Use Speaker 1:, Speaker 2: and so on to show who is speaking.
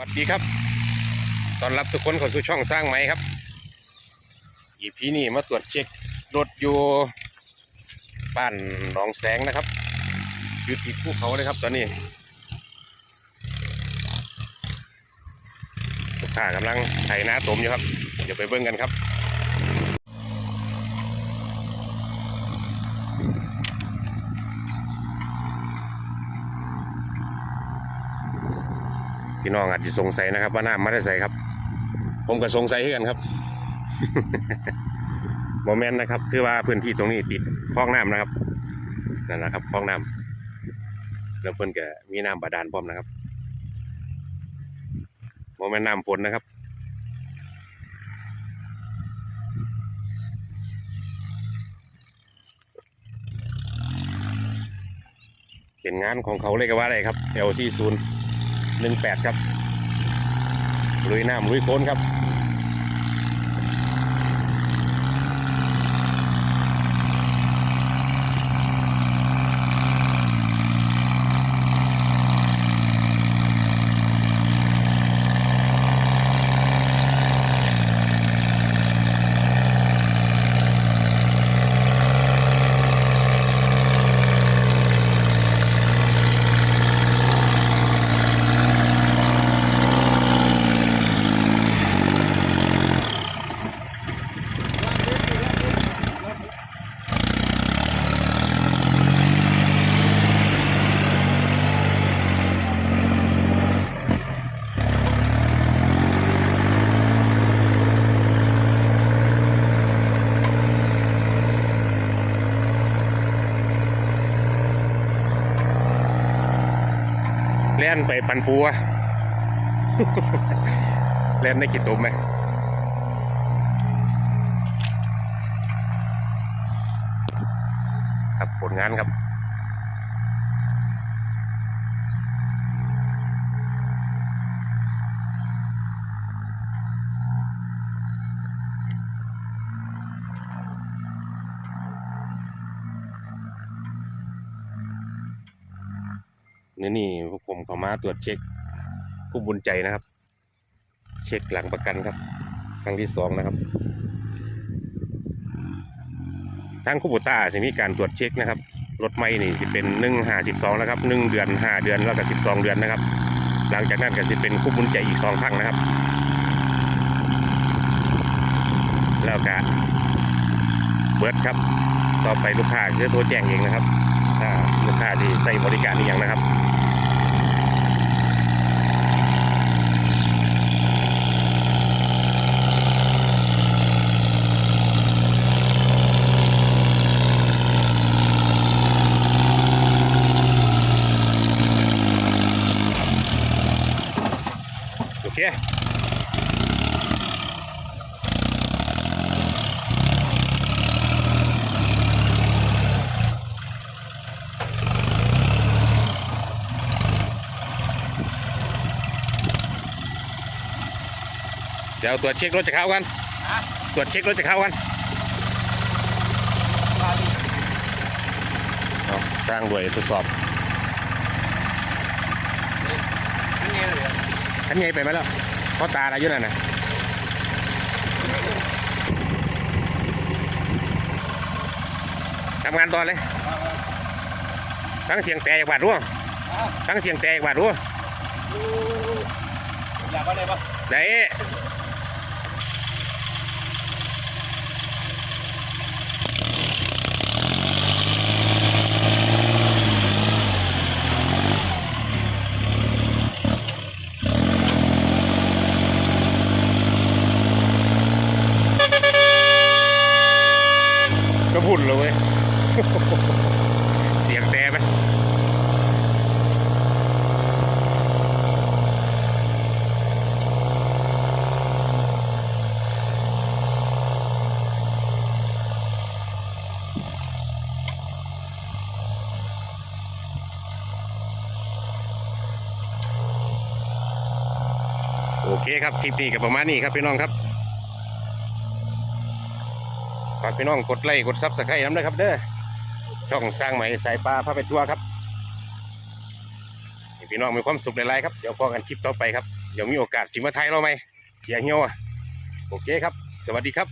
Speaker 1: สวัสดีครับ ตอนรับทุกคนเข้าสู่ช่องสร้างไหมครับ อีพีนี้มาตรวจเช็ครถอยู่บ้านหนองแสงนะครับอยู่ติดภูเขาเลยครับ ตอนนี้ลูกค้ากำลังไถนาตมอยู่ครับ เดี๋ยวไปเบิ่งกันครับ พี่น้องอาจจะสงสัยนะครับ ว่าน้ำม่ได้ใส่ครับ ผมก็สงสัยเหมือนกันครับโมเมนต์นะครับ คือว่าพื้นที่ตรงนี้ติดคลองน้ำนะครับนั่นนะครับคลองน้ำแล้วเพิ่อนก็มีน้ำบาดาลพร้อมนะครับโมเมนต์น้ำฝนนะครับเป็นงานของเขาเลยก็ว่าได้ครับ LC 0 1 8ครับลุยน้ำลุยโคนครับ เล่นไปปันปัวเล่นได้กี่ตุ่มไหมครับผลงานครับ นี่นี่พวกผมขามาตรวจเช็คผู้บุญใจนะครับ เช็คหลังประกันครับ ครั้งที่สองนะครับทางคูบุต้าจะมีการตรวจเช็คนะครับรถไม่นี่จะเป็นหนึ่งห้าสิบสองแล้วครับหนึ่งเดือนห้าเดือนแล้วก็สิบสองเดือนนะครับ หลังจากนั้นก็จะเป็นคู่บุญใจอีกสองครั้งนะครับ แล้วก็เบิร์ดครับ ต่อไปลูกค้าจะโทรแจ้งเองนะครับถ้าลูกค้าที่ใส่บริการนี้อย่างนะครับ เดี๋ยวตรวจเช็ครถจะเข้ากัน ตรวจเช็ครถจะเข้ากันเอาสร้างด้วยทดสอบ
Speaker 2: อันนี้เลย
Speaker 1: ขันใหญ่ไปไหมแล้วเพราะตาอะไรอยู่นั่นนะทำงานต่อเลยทั้งเสียงแต่อีกบาทรู้ทั้งเสียงแต่อีกบาทรู้
Speaker 2: อยากอะไรบ้าง
Speaker 1: ไหนก็พุ่นเลยเว้ย เสียงแต่ไหม โอเคครับคลิปนี้ก็ประมาณนี้ครับพี่น้องครับฝากพี่น้องกดไลค์กดซับสไครต์น้ำนะครับ เด้อช่องสร้างใหม่สายปลาพาไปทัวร์ครับพี่น้องมีความสุขหลายๆครับเดี๋ยวพอกันคลิปต่อไปครับเดี๋
Speaker 2: ยวมีโอกาสสิมาไทยเราไหมเสียเหี่ยวอะโอเคครับ สวัสดีครับ